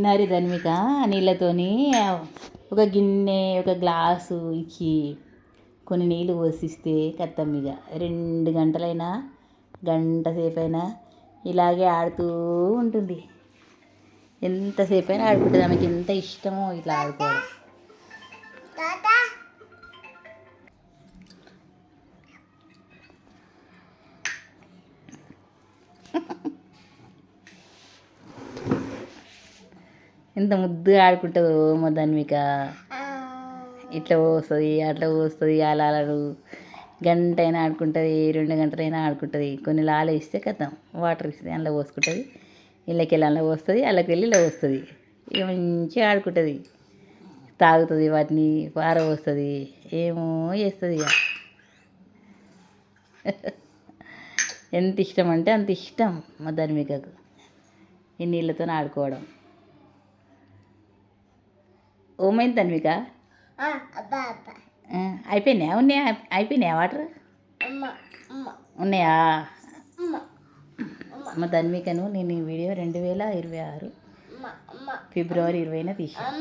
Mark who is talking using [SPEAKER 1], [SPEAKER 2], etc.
[SPEAKER 1] నరి ధన్విక నీళ్ళతోని ఒక గిన్నె ఒక గ్లాసు ఇచ్చి కొన్ని నీళ్ళు పోసిస్తే కత్తం ఇక రెండు గంటలైనా గంట సేపైనా ఇలాగే ఆడుతూ ఉంటుంది. ఎంతసేపు అయినా ఆడుకుంటుంది. ఆమెకి ఎంత ఇష్టమో ఇట్లా ఆడుకోవడం. ఎంత ముద్దుగా ఆడుకుంటుందో మా ధన్విక ఇట్లా పోస్తుంది అట్లా పోస్తుంది అలాలరు గంట అయినా ఆడుకుంటుంది రెండు గంటలైనా ఆడుకుంటుంది. కొన్ని లాలు ఇస్తే కథం వాటర్ ఇస్తే అందులో పోసుకుంటుంది. ఇళ్ళకి వెళ్ళి అందులో పోస్తుంది అల్లకి వెళ్ళి ఇలా పోస్తుంది. ఇక మంచిగా ఆడుకుంటుంది. తాగుతుంది వాటిని పార పోస్తుంది. ఏమో చేస్తుంది ఇక. ఎంత ఇష్టం అంటే అంత ఇష్టం మా ధర్మికకు ఈ నీళ్ళతో ఆడుకోవడం. ఓమైంది ఆ, అయిపోయినాయా? ఉన్నాయా? అయిపోయినాయా వాటర్? ఉన్నాయా?
[SPEAKER 2] అమ్మ
[SPEAKER 1] మా ధన్వికను నేను ఈ వీడియో రెండు వేల ఇరవై ఆరు ఫిబ్రవరి ఇరవైన తీసాను